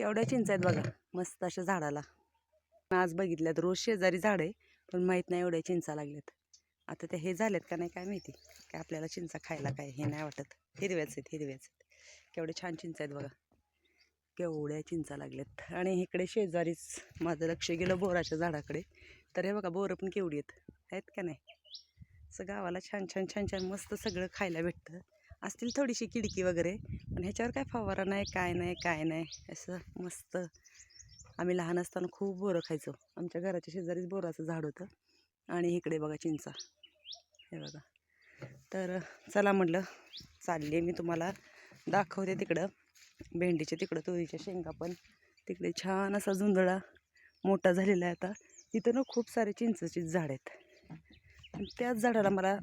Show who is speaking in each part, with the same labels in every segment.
Speaker 1: केवढ्या चिंच आहेत बघा. मस्त अशा झाडाला. आज बघितल्यात रोज शेजारी झाड आहे पण माहीत नाही एवढ्या चिंचा लागल्यात. आता ते हे झालेत का नाही काय माहिती? काय आपल्याला चिंचा खायला काय हे नाही वाटत. हिरव्याच आहेत हिरव्याच आहेत. केवढे छान चिंच आहेत बघा. केवढ्या चिंचा लागल्यात. आणि इकडे शेजारीच माझं लक्ष गेलं बोराच्या झाडाकडे. तर हे बघा बोरं पण केवढी आहेत. आहेत का नाही? असं गावाला छान छान छान छान मस्त सगळं खायला भेटतं. असतील थोडीशी खिडकी वगैरे पण ह्याच्यावर काय फवारा नाही काय नाही काय नाही. असं मस्त. आम्ही लहान असताना खूप बोरं खायचो. आमच्या घराच्या शेजारीच बोराचं झाड होतं. आणि इकडे बघा चिंचा. हे बघा. तर चला म्हटलं चालले मी तुम्हाला. दाखवते तिकडं. भेंडीच्या तिकडं तुरीच्या शेंगा पण. तिकडे छान असा झुंजळा मोठा झालेला आहे आता. इथं ना खूप सारे चिंचेची झाड आहेत. त्याच झाडाला मला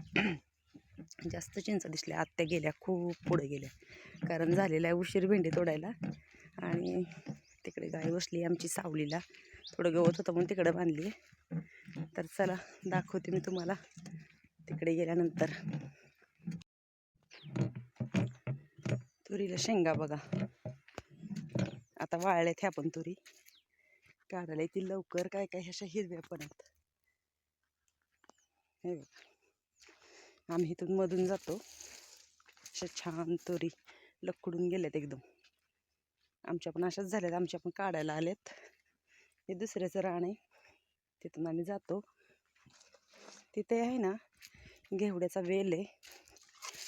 Speaker 1: जास्त चिंच दिसल्या आत्या गेल्या खूप पुढे गेल्या. कारण झालेला आहे उशीर भेंडी तोडायला. आणि तिकडे गाय बसली आमची सावलीला. थोडं गवत होतं म्हणून तिकडं बांधली तर चला दाखवते मी तुम्हाला. तिकडे गेल्यानंतर. तुरीला शेंगा बघा. आता वाळल्यात ह्या पण तुरी. काढायला येतील लवकर. काय काय ह्याच्या हिरव्या पण आहेत. हे बघा. आम्ही इथून मधून जातो. अशा छान तोरी लकडून गेल्यात एकदम. आमच्या पण अशाच झाल्यात. आमच्या पण काढायला आलेत. हे दुसऱ्याचं रान आहे. तिथून आम्ही जातो. तिथे आहे ना घेवड्याचा वेल आहे.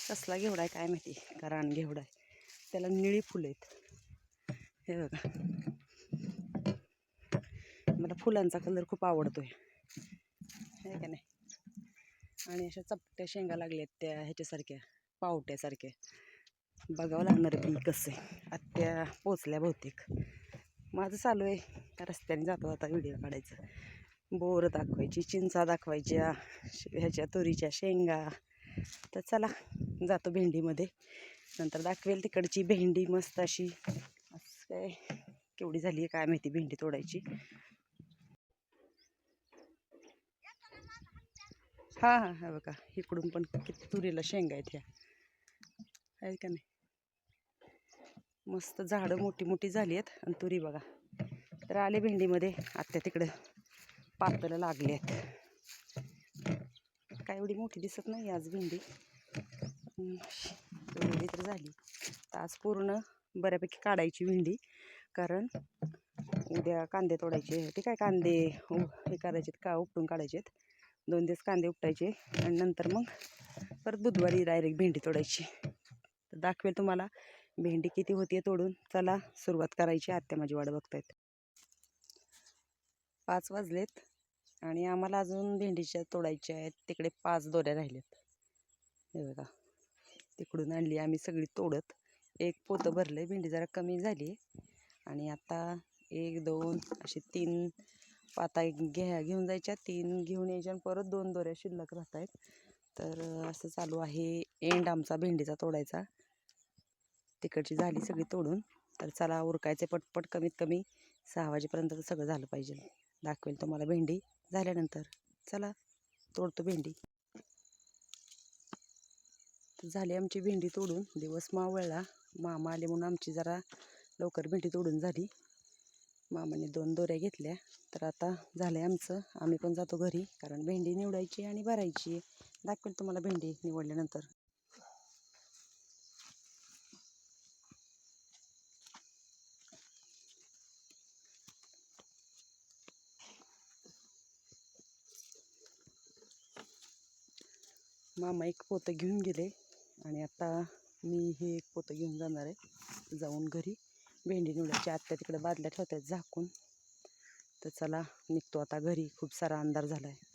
Speaker 1: कसला घेवडा आहे काय माहिती? का रान घेवडा आहे? त्याला निळी फुलं आहेत. हे बघा. मला फुलांचा कलर खूप आवडतो आहे का नाही? आणि अशा चपट्या शेंगा लागल्यात त्या ह्याच्यासारख्या पावट्यासारख्या. बघावं लागणार आहे बी कसं आहे. आत्या पोचल्या बहुतेक. माझं चालू आहे. रस्त्याने जातो आता व्हिडिओ काढायचं. बोर दाखवायची चिंचा दाखवायच्या ह्याच्या तुरीच्या शेंगा. तर चला जातो भेंडीमध्ये. नंतर दाखवेल तिकडची भेंडी मस्त अशी. असं काय केवढी झाली आहे काय माहिती भेंडी तोडायची. हां हां हा बघा. इकडून पण किती तुरीला शेंगा आहेत ह्या. आहे का नाही? मस्त झाडं मोठी मोठी झाली आहेत आणि तुरी बघा. तर आले भेंडीमध्ये. आत्या तिकडं पातळं लागली आहेत. काय एवढी मोठी दिसत नाही आज भेंडी. भेंडी तर झाली. तर आज पूर्ण बऱ्यापैकी काढायची भेंडी. कारण उद्या कांदे तोडायचे. ते काय कांदे उ- हे करायचे का? उपटून काढायचे दोन दिवस कांदे उपटायचे आणि नंतर मग परत बुधवारी डायरेक्ट भेंडी तोडायची. तर दाखवेल तुम्हाला भेंडी किती होती तोडून. चला सुरुवात करायची. आत्या माझी वाट बघतायत. पाच वाजलेत आणि आम्हाला अजून भेंडीच्या तोडायच्या आहेत. तिकडे पाच दोऱ्या राहिल्यात. हे बघा. तिकडून आणली आम्ही सगळी तोडत. एक पोतं भरलं भेंडी जरा कमी झाली आणि आता एक दोन असे तीन पाता घ्या घेऊन जायच्या. तीन घेऊन यायच्या आणि परत दोन दोऱ्या शिल्लक राहत आहेत तर असं चालू आहे. एंड आमचा भेंडीचा तोडायचा. तिकडची झाली सगळी तोडून. तर चला उरकायचे पटपट कमीत कमी सहा वाजेपर्यंत तर सगळं झालं पाहिजे. दाखवेल तुम्हाला भेंडी झाल्यानंतर. चला तोडतो भेंडी. तर झाली आमची भेंडी तोडून. दिवस मावळला. मामा आले म्हणून आमची जरा लवकर भेंडी तोडून झाली. मामाने दोन दोऱ्या घेतल्या. तर आता झालं आहे आमचं. आम्ही पण जातो घरी कारण भेंडी निवडायची आणि भरायची. दाखवेल तुम्हाला भेंडी निवडल्यानंतर. मामा एक पोतं घेऊन गेले आणि आता मी हे एक पोतं घेऊन जाणार आहे जाऊन घरी. भेंडी निवडायची आत्या तिकडे बादल्या ठेवतात झाकून. तर चला निघतो आता घरी. खूप सारा अंधार झाला आहे